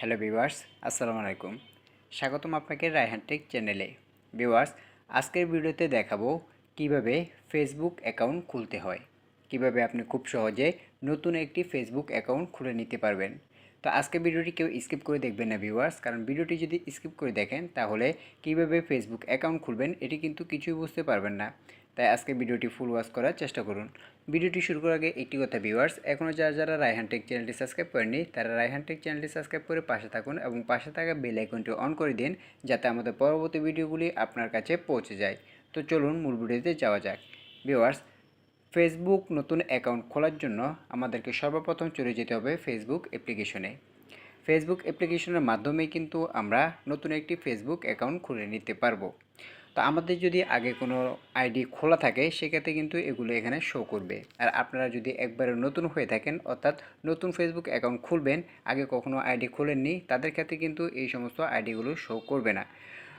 Hello viewers, আসসালামু আলাইকুম। স্বাগতম আপনাকে রায়হান টেক চ্যানেলে। ভিউয়ার্স, আজকের ভিডিওতে দেখাবো কীভাবে ফেসবুক অ্যাকাউন্ট খুলতে হয়। কীভাবে আপনি খুব সহজে নতুন একটি ফেসবুক অ্যাকাউন্ট খুলে নিতে পারবেন। তো আজকে ভিডিওটি কেউ স্কিপ করে দেখবেন না ভিউয়ার্স, কারণ ভিডিওটি যদি স্কিপ করে দেখেন, তাহলে কীভাবে ফেসবুক অ্যাকাউন্ট খুলবেন, এটি কিন্তু কিছুই বুঝতে পারবেন না। তাই আজকে ভিডিওটি ফুল ওয়াচ করার চেষ্টা করুন। ভিডিওটি শুরু করার আগে একটি কথা ভিউয়ার্স এখনও যারা যারা রায়হান টেক চ্যানেলটি সাবস্ক্রাইব করেননি, তারা রায়হান টেক চ্যানেলটি সাবস্ক্রাইব করে পাশে থাকুন এবং পাশে থাকা বেল আইকনটি অন করে দিন, যাতে আমাদের পরবর্তী ভিডিওগুলি আপনার কাছে পৌঁছে যায়। তো চলুন মূল ভিডিওতে যাওয়া যাক। ভিউয়ার্স ফেসবুক নতুন অ্যাকাউন্ট খোলার জন্য আমাদেরকে সর্বপ্রথম চলে যেতে হবে ফেসবুক অ্যাপ্লিকেশনে ফেসবুক অ্যাপ্লিকেশনের মাধ্যমে কিন্তু আমরা নতুন একটি ফেসবুক অ্যাকাউন্ট খুলে নিতে পারব। তো আমাদের যদি আগে কোনো আইডি খোলা থাকে সেক্ষেত্রে কিন্তু এগুলো এখানে শো করবে। আর আপনারা যদি একবারে নতুন হয়ে থাকেন অর্থাৎ নতুন ফেসবুক অ্যাকাউন্ট খুলবেন আগে কখনো আইডি খোলেননি তাদের ক্ষেত্রে কিন্তু এই সমস্ত আইডিগুলো শো করবে না।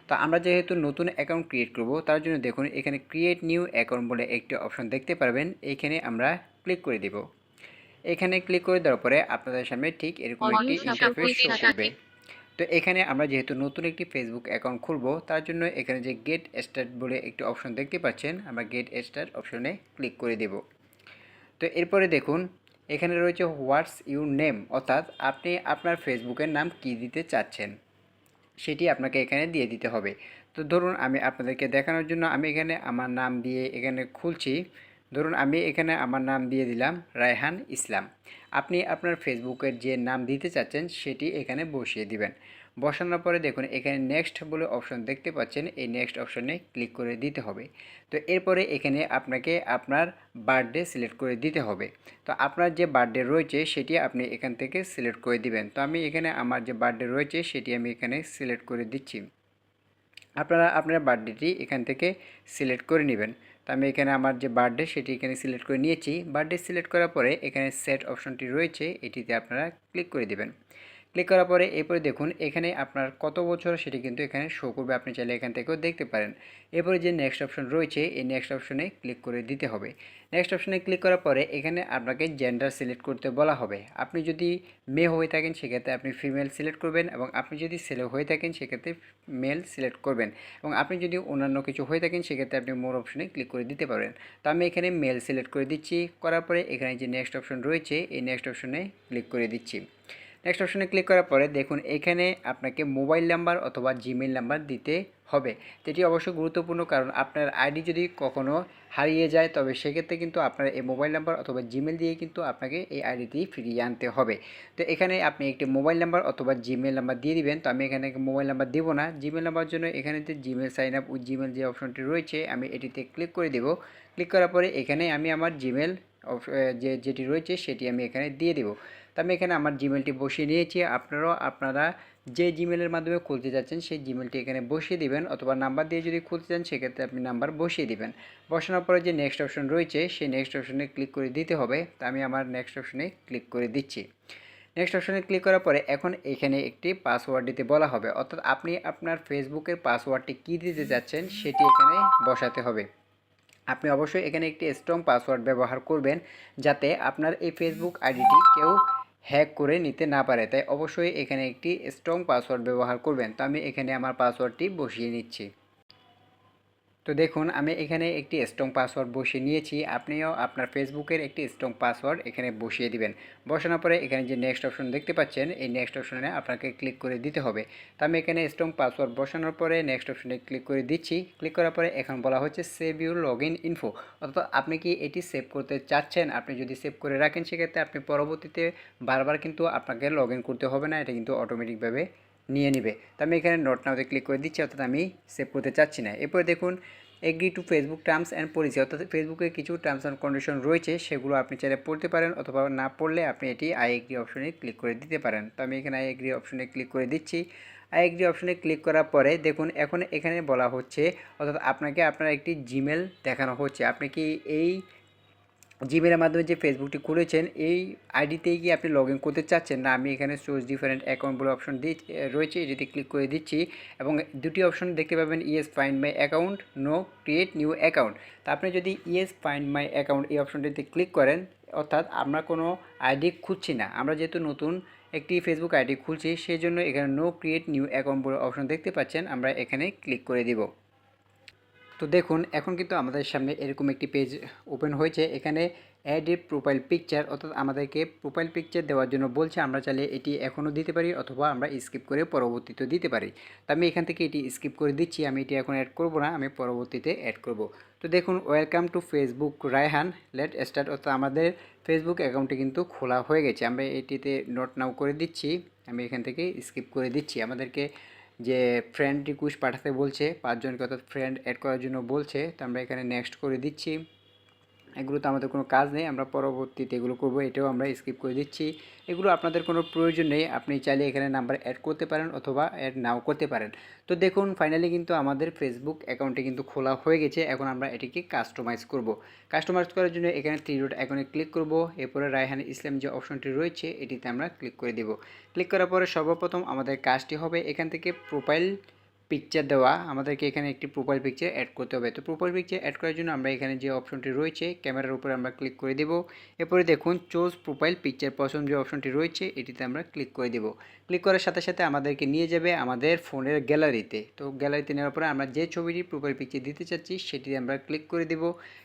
তো আমরা যেহেতু নতুন অ্যাকাউন্ট ক্রিয়েট করব তার জন্য দেখুন এখানে ক্রিয়েট নিউ অ্যাকাউন্ট বলে একটি অপশন দেখতে পারবেন। এইখানে আমরা ক্লিক করে দেব। এখানে ক্লিক করে দেওয়ার পরে আপনাদের সামনে ঠিক এরকম একটি ইন্টারফেস শো করবে। তো এখানে আমরা যেহেতু নতুন একটি ফেসবুক অ্যাকাউন্ট খুলব, তার জন্য এখানে যে গেট স্টার্ট বলে একটি অপশন দেখতে পাচ্ছেন, আমরা গেট স্টার্ট অপশনে ক্লিক করে দেব। তো এরপরে দেখুন, এখানে রয়েছে হোয়াটস ইউর নেম অর্থাৎ আপনি আপনার ফেসবুকের নাম কি দিতে চাচ্ছেন? সেটি আপনাকে এখানে দিয়ে দিতে হবে। তো ধরুন আমি আপনাদেরকে দেখানোর জন্য আমি এখানে আমার নাম দিয়ে এখানে খুলছি। ধরুন আমি এখানে আমার নাম দিয়ে দিলাম রায়হান ইসলাম। আপনি আপনার ফেসবুকের যে নাম দিতে চাচ্ছেন সেটি এখানে বসিয়ে দিবেন। বসানোর পরে দেখুন, এখানে নেক্সট বলে অপশন দেখতে পাচ্ছেন। এই নেক্সট অপশনে ক্লিক করে দিতে হবে। তো এরপরে এখানে আপনাকে আপনার বার্থডে সিলেক্ট করে দিতে হবে। তো আপনার যে বার্থডে রয়েছে সেটি আপনি এখান থেকে সিলেক্ট করে দিবেন। তো আমি এখানে আমার যে বার্থডে রয়েছে সেটি আমি এখানে সিলেক্ট করে দিচ্ছি। আপনারা আপনার বার্থডেটি এখান থেকে সিলেক্ট করে নেবেন। তো আমি এখানে আমার যে বার্থডে সেটি এখানে সিলেক্ট করে নিয়েছি। বার্থডে সিলেক্ট করার পরে এখানে সেট অপশনটি রয়েছে, এটিতে আপনারা ক্লিক করে দেবেন। ক্লিক করার পরে এরপরে দেখুন, এখানে আপনার কত বছর সেটি কিন্তু এখানে শো করবে। আপনি চাইলে এখান থেকেও দেখতে পারেন। এরপরে যে নেক্সট অপশন রয়েছে, এই নেক্সট অপশনে ক্লিক করে দিতে হবে। নেক্সট অপশনে ক্লিক করার পরে এখানে আপনাকে জেন্ডার সিলেক্ট করতে বলা হবে। আপনি যদি মেয়ে হয়ে থাকেন, সেক্ষেত্রে আপনি ফিমেল সিলেক্ট করবেন এবং আপনি যদি ছেলে হয়ে থাকেন, সেক্ষেত্রে মেল সিলেক্ট করবেন এবং আপনি যদি অন্যান্য কিছু হয়ে থাকেন, সেক্ষেত্রে আপনি মোর অপশনে ক্লিক করে দিতে পারেন। তো আমি এখানে মেল সিলেক্ট করে দিচ্ছি। করার পরে এখানে যে নেক্সট অপশন রয়েছে, এই নেক্সট অপশনে ক্লিক করে দিচ্ছি। নেক্সট অপশনে ক্লিক করার পরে দেখুন এখানে আপনাকে মোবাইল নাম্বার অথবা জিমেল নাম্বার দিতে হবে। যেটি অবশ্যই গুরুত্বপূর্ণ কারণ আপনার আইডি যদি কখনও হারিয়ে যায়, তবে সেক্ষেত্রে কিন্তু আপনার এই মোবাইল নাম্বার অথবা জিমেল দিয়ে কিন্তু আপনাকে এই আইডিটি ফিরিয়ে আনতে হবে। তো এখানে আপনি একটি মোবাইল নাম্বার অথবা জিমেল নাম্বার দিয়ে দিবেন। তো আমি এখানে মোবাইল নাম্বার দেব না। জিমেল নাম্বার জন্য এখানে যে Gmail sign up with Gmail যে অপশনটি রয়েছে, আমি এটিতে ক্লিক করে দেব। ক্লিক করার পরে এখানে আমি আমার জিমেল যে, যেটি রয়েছে সেটি আমি এখানে দিয়ে দেবো। তো আমি এখানে আমার জিমেলটি বসিয়ে নিয়েছি। আপনারাও, আপনারা যে জিমেলের মাধ্যমে খুলতে যাচ্ছেন সেই জিমেলটি এখানে বসিয়ে দিবেন অথবা নাম্বার দিয়ে যদি খুলতে চান সেক্ষেত্রে আপনি নাম্বার বসিয়ে দিবেন। বসানোর পরে যে নেক্সট অপশন রয়েছে সেই নেক্সট অপশনে ক্লিক করে দিতে হবে। তা আমি আমার নেক্সট অপশনে ক্লিক করে দিচ্ছি। নেক্সট অপশনে ক্লিক করার পরে এখন এখানে একটি পাসওয়ার্ড দিতে বলা হবে। অর্থাৎ আপনি আপনার ফেসবুকের পাসওয়ার্ডটি কী দিতে যাচ্ছেন সেটি এখানে বসাতে হবে। আপনি অবশ্যই এখানে একটি স্ট্রং পাসওয়ার্ড ব্যবহার করবেন যাতে আপনার এই ফেসবুক আইডিটি কেউ হ্যাক করে নিতে না পারে। তাই অবশ্যই এখানে একটি স্ট্রং পাসওয়ার্ড ব্যবহার করবেন। তো আমি এখানে আমার পাসওয়ার্ডটি বসিয়ে নিচ্ছি। তো দেখুন, আমি এখানে একটি স্ট্রং পাসওয়ার্ড বসিয়ে নিয়েছি। আপনিও আপনার ফেসবুকের একটি স্ট্রং পাসওয়ার্ড এখানে বসিয়ে দিবেন। বসানোর পরে এখানে যে নেক্সট অপশন দেখতে পাচ্ছেন, এই নেক্সট অপশনে আপনাকে ক্লিক করে দিতে হবে। তো আমি এখানে স্ট্রং পাসওয়ার্ড বসানোর পরে নেক্সট অপশনে ক্লিক করে দিচ্ছি। ক্লিক করার পরে এখন বলা হচ্ছে save your log in info অর্থাৎ আপনি কি এটি সেভ করতে চাচ্ছেন? আপনি যদি সেভ করে রাখেন, সেক্ষেত্রে আপনি পরবর্তীতে বারবার কিন্তু আপনাকে লগ করতে হবে না। এটা কিন্তু অটোমেটিকভাবে নিয়ে নিবে। তো আমি এখানে নোট নাওতে ক্লিক করে দিচ্ছি, অর্থাৎ আমি সেভ করতে চাচ্ছি না। এরপরে দেখুন agree to Facebook terms and policy অর্থাৎ ফেসবুকে কিছু টার্মস অ্যান্ড কন্ডিশন রয়েছে, সেগুলো আপনি চাইলে পড়তে পারেন, অথবা না পড়লে আপনি এটি আই এগ্রি অপশনে ক্লিক করে দিতে পারেন। তো আমি এখানে আই এগ্রি অপশনে ক্লিক করে দিচ্ছি। আই এগ্রি অপশনে ক্লিক করার পরে দেখুন, এখন এখানে বলা হচ্ছে, অর্থাৎ আপনাকে আপনার একটি জিমেল দেখানো হচ্ছে। আপনি কি এই জিমেলের মাধ্যমে যে ফেসবুকটি খুলেছেন, এই আইডিতেই কি আপনি লগ করতে চাচ্ছেন? না, আমি এখানে সোর্স ডিফারেন্ট অ্যাকাউন্ট বলে অপশন দি রয়েছে এটিতে ক্লিক করে দিচ্ছি এবং দুটি অপশন দেখতে পাবেন yes find my account no create new account তা আপনি যদি ইয়েস ফাইন্ড মাই অ্যাকাউন্ট এই অপশনটিতে ক্লিক করেন, অর্থাৎ আমরা কোনো আইডি খুঁজছি না। আমরা যেহেতু নতুন একটি ফেসবুক আইডি খুলছি সেই জন্য এখানে নো ক্রিয়েট নিউ অ্যাকাউন্ট বলে অপশন দেখতে পাচ্ছেন, আমরা এখানে ক্লিক করে দিব। তো দেখুন, এখন কিন্তু আমাদের সামনে এরকম একটি পেজ ওপেন হয়েছে। এখানে অ্যাড এ প্রোফাইল পিকচার অর্থাৎ আমাদেরকে প্রোফাইল পিকচার দেওয়ার জন্য বলছে, আমরা চাইলে এটি এখনও দিতে পারি অথবা আমরা স্কিপ করে পরবর্তীতে দিতে পারি। তো আমি এখান থেকে এটি স্কিপ করে দিচ্ছি, আমি এটি এখন অ্যাড করব না, আমি পরবর্তীতে অ্যাড করব। তো দেখুন welcome to Facebook Raihan let start অর্থাৎ আমাদের ফেসবুক অ্যাকাউন্টটি কিন্তু খোলা হয়ে গেছে। আমরা এটিতে নোট নাও করে দিচ্ছি, আমি এখান থেকে স্কিপ করে দিচ্ছি। আমাদেরকে যে ফ্রেন্ড রিকোয়েস্ট পাঠাতে বলছে, পাঁচজনকে অর্থাৎ ফ্রেন্ড অ্যাড করার জন্য বলছে, তো আমরা এখানে নেক্সট করে দিচ্ছি। এগুলো তো আমাদের কোনো কাজ নেই, আমরা পরবর্তীতে এগুলো করব, এটাও আমরা স্কিপ করে দিচ্ছি। এগুলো আপনাদের কোনো প্রয়োজন নেই, আপনি চাইলে এখানে নাম্বার অ্যাড করতে পারেন অথবা অ্যাড নাও করতে পারেন। তো দেখুন ফাইনালি কিন্তু আমাদের ফেসবুক অ্যাকাউন্টটি কিন্তু খোলা হয়ে গেছে, এখন আমরা এটিকে কাস্টমাইজ করব। কাস্টমাইজ করার জন্য এখানে থ্রি ডট আইকনে ক্লিক করব, এরপরে রায়হান ইসলাম যে অপশনটি রয়েছে, এটিতে আমরা ক্লিক করে দেব। ক্লিক করার পরে সর্বপ্রথম আমাদের কাজটি হবে এখান থেকে প্রোফাইল পিকচার দেওয়া, আমাদেরকে এখানে একটি প্রোফাইল পিকচার অ্যাড করতে হবে। তো প্রোফাইল পিকচার অ্যাড করার জন্য আমরা এখানে যে অপশনটি রয়েছে ক্যামেরার উপরে আমরা ক্লিক করে দেব। এরপরে দেখুন চোজ প্রোফাইল পিকচার পছন্দ যে অপশনটি রয়েছে, এটিতে আমরা ক্লিক করে দেব। ক্লিক করার সাথে সাথে আমাদেরকে নিয়ে যাবে আমাদের ফোনের গ্যালারিতে তো গ্যালারিতে নেওয়ার পরে আমরা যে ছবিটি প্রোফাইল পিকচার দিতে চাচ্ছি সেটি আমরা ক্লিক করে দেব।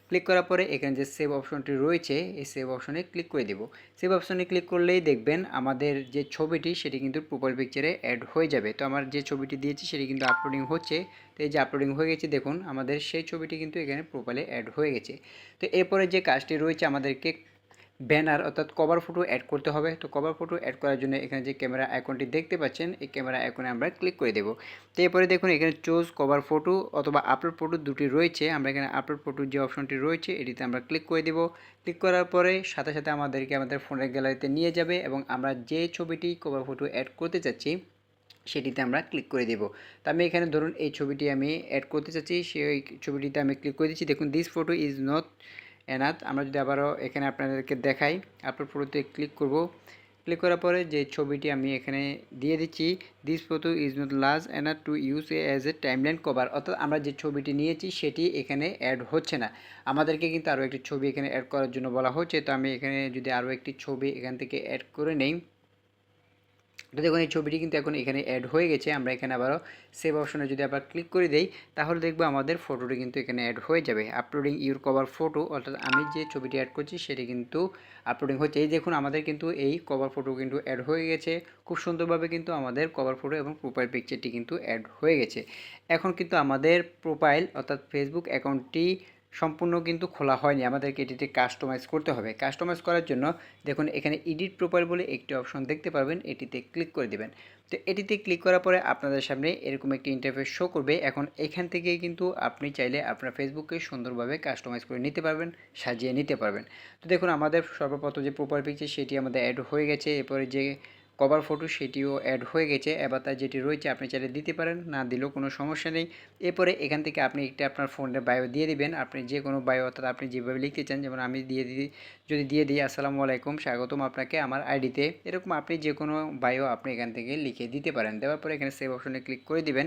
ক্লিক করার পরে এখানে যে সেভ অপশনটি রয়েছে, এই সেভ অপশনে ক্লিক করে দেব। সেভ অপশনে ক্লিক করলেই দেখবেন আমাদের যে ছবিটি, সেটি কিন্তু প্রোফাইল পিকচারে অ্যাড হয়ে যাবে। তো আমার যে ছবিটি দিয়েছি, সেটি কিন্তু আপলোডিং হচ্ছে, তো এই যে আপলোডিং হয়ে গেছে, দেখুন, আমাদের সেই ছবিটি কিন্তু এখানে প্রোফাইলে অ্যাড হয়ে গেছে। তো এরপরে যে কাজটি রয়েছে, আমাদেরকে ব্যানার অর্থাৎ কভার ফটো অ্যাড করতে হবে। তো কভার ফটো অ্যাড করার জন্য এখানে যে ক্যামেরা আইকনটি দেখতে পাচ্ছেন, এই ক্যামেরা আইকনে আমরা ক্লিক করে দেবো। তো এরপরে দেখুন, এখানে চোজ কভার ফটো অথবা আপলোড ফটো দুটি রয়েছে। আমরা এখানে আপলোড ফটো যে অপশনটি রয়েছে, এটিতে আমরা ক্লিক করে দেবো। ক্লিক করার পরে সাথে সাথে আমাদেরকে আমাদের ফোনের গ্যালারিতে নিয়ে যাবে এবং আমরা যে ছবিটি কভার ফটো অ্যাড করতে চাচ্ছি সেটিতে আমরা ক্লিক করে দেব। তো আমি এখানে ধরুন এই ছবিটি আমি অ্যাড করতে চাচ্ছি, সেই ছবিটিতে আমি ক্লিক করে দিচ্ছি। দেখুন this photo is not enough আমরা যদি আবারও এখানে আপনাদেরকে দেখাই আপলোড ফটোতে ক্লিক করব। ক্লিক করার পরে যে ছবিটি আমি এখানে দিয়ে দিচ্ছি this photo is not large enough to use a as a timeline cover অর্থাৎ আমরা যে ছবিটি নিয়েছি, সেটি এখানে অ্যাড হচ্ছে না। আমাদেরকে কিন্তু আরও একটি ছবি এখানে অ্যাড করার জন্য বলা হচ্ছে। তো আমি এখানে যদি আরও একটি ছবি এখান থেকে অ্যাড করে নেই তো দেখুন, এই ছবিটি কিন্তু এখন এখানে অ্যাড হয়ে গেছে। আমরা এখানে আবারও সেভ অপশনে যদি আবার ক্লিক করে দেই, তাহলে দেখব আমাদের ফটোটি কিন্তু এখানে অ্যাড হয়ে যাবে। আপলোডিং ইউর কভার ফটো অর্থাৎ আমি যে ছবিটি অ্যাড করছি, সেটি কিন্তু আপলোডিং হচ্ছে। এই দেখুন, আমাদের কিন্তু এই কভার ফটো কিন্তু অ্যাড হয়ে গেছে। খুব সুন্দরভাবে কিন্তু আমাদের কভার ফটো এবং প্রোফাইল পিকচারটি কিন্তু অ্যাড হয়ে গেছে। এখন কিন্তু আমাদের প্রোফাইল অর্থাৎ ফেসবুক অ্যাকাউন্টটি সম্পূর্ণ কিন্তু খোলা হয়নি। আমাদেরকে এটিতে কাস্টমাইজ করতে হবে। কাস্টমাইজ করার জন্য দেখুন, এখানে এডিট প্রোফাইল বলে একটি অপশন দেখতে পারবেন। এটিতে ক্লিক করে দেবেন। তো এটিতে ক্লিক করার পরে আপনাদের সামনে এরকম একটি ইন্টারফেস শো করবে। এখন এখান থেকে কিন্তু আপনি চাইলে আপনার ফেসবুককে সুন্দরভাবে কাস্টমাইজ করে নিতে পারবেন, সাজিয়ে নিতে পারবেন। তো দেখুন, আমাদের সর্বপ্রথম যে প্রোফাইল পিকচার সেটি আমাদের অ্যাড হয়ে গেছে। এরপরে যে কভার ফটো সেটিও অ্যাড হয়ে গেছে। এবার তার যেটি রয়েছে, আপনি চাইলে দিতে পারেন, না দিলেও কোনো সমস্যা নেই। এরপরে এখান থেকে আপনি একটা আপনার ফোনের বায়ো দিয়ে দিবেন। আপনি যে কোনো বায়ো অর্থাৎ আপনি যেভাবে লিখতে চান, যেমন আমি দিয়ে দিই, যদি দিয়ে দিই, আসসালামু আলাইকুম, স্বাগতম আপনাকে আমার আইডিতে এরকম আপনি যে কোনো বায়ো আপনি এখান থেকে লিখে দিতে পারেন। দেওয়ার পরে এখানে সেভ অপশনে ক্লিক করে দিবেন।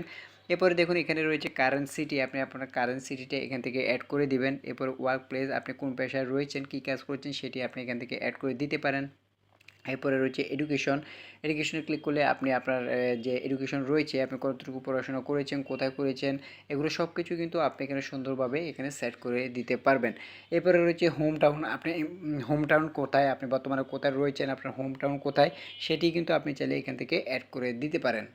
এরপরে দেখুন, এখানে রয়েছে কারেন্সিটি আপনি আপনার কারেন্সিটিটা এখান থেকে অ্যাড করে দিবেন। এরপর ওয়ার্ক প্লেস আপনি কোন পেশায় রয়েছেন, কী কাজ করছেন, সেটি আপনি এখান থেকে অ্যাড করে দিতে পারেন। এরপরে রয়েছে এডুকেশন এডুকেশনে ক্লিক করলে আপনি আপনার যে এডুকেশন রয়েছে, আপনি কতটুকু পড়াশোনা করেছেন, কোথায় করেছেন, এগুলো সব কিছু কিন্তু আপনি এখানে সুন্দরভাবে এখানে সেট করে দিতে পারবেন। এরপরে রয়েছে হোম টাউন আপনি হোম টাউন কোথায়? আপনি বর্তমানে কোথায় রয়েছেন? আপনার হোম টাউন কোথায়? সেটি কিন্তু আপনি চাইলে এখান থেকে অ্যাড করে দিতে পারেন।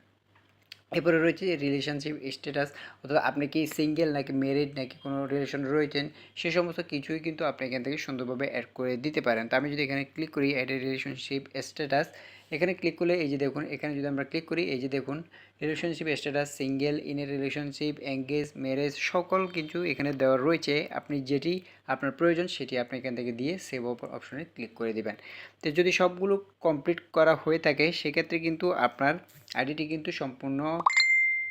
এরপরে রয়েছে রিলেশনশিপ স্ট্যাটাস অথবা আপনি কি সিঙ্গেল নাকি ম্যারিড নাকি কোনো রিলেশন রয়েছেন, সে সমস্ত কিছুই কিন্তু আপনি এখান থেকে সুন্দরভাবে অ্যাড করে দিতে পারেন। তো আমি যদি এখানে ক্লিক করি অ্যাড এ রিলেশনশিপ স্ট্যাটাস এখানে ক্লিক করলে এই যে দেখুন, এখানে যদি আমরা ক্লিক করি, এই যে দেখুন relationship status single in a relationship engage marriage সকল কিছু এখানে দেওয়া রয়েছে। আপনি যেটি আপনার প্রয়োজন, সেটি আপনি এখান থেকে দিয়ে সেভ অপশনে ক্লিক করে দেবেন। তো যদি সবগুলো কমপ্লিট করা হয়ে থাকে, সেক্ষেত্রে কিন্তু আপনার আইডিটি কিন্তু সম্পূর্ণ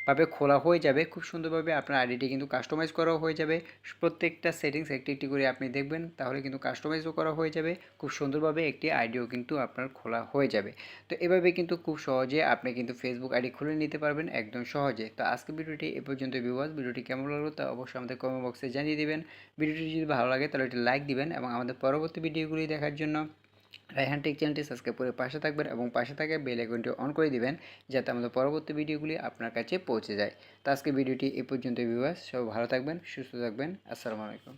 ভাবে খোলা হয়ে যাবে, খুব সুন্দরভাবে আপনার আইডিটি কিন্তু কাস্টমাইজ করা হয়ে যাবে। প্রত্যেকটা সেটিংস একটি একটি করে আপনি দেখবেন, তাহলে কিন্তু কাস্টমাইজও করা হয়ে যাবে, খুব সুন্দরভাবে একটি আইডিও কিন্তু আপনার খোলা হয়ে যাবে। তো এভাবে কিন্তু খুব সহজে আপনি কিন্তু ফেসবুক আইডি খুলে নিতে পারবেন একদম সহজে। তো আজকে ভিডিওটি এ পর্যন্ত ভিউয়ার্স ভিডিওটি কেমন লাগল তা অবশ্যই আমাদের কমেন্ট বক্সে জানিয়ে দিবেন। ভিডিওটি যদি ভালো লাগে তাহলে একটি লাইক দিবেন এবং আমাদের পরবর্তী ভিডিওগুলি দেখার জন্য রায়হান টেক চ্যানেলটি সাবস্ক্রাইব করে পাশে থাকবেন এবং পাশে থাকা বেল আইকনটি অন করে দিবেন যাতে আমাদের পরবর্তী ভিডিওগুলি আপনার কাছে পৌঁছে যায়। তো আজকে ভিডিওটি এ পর্যন্ত ভিউয়ার্স সব ভালো থাকবেন, সুস্থ থাকবেন। আসসালামু আলাইকুম।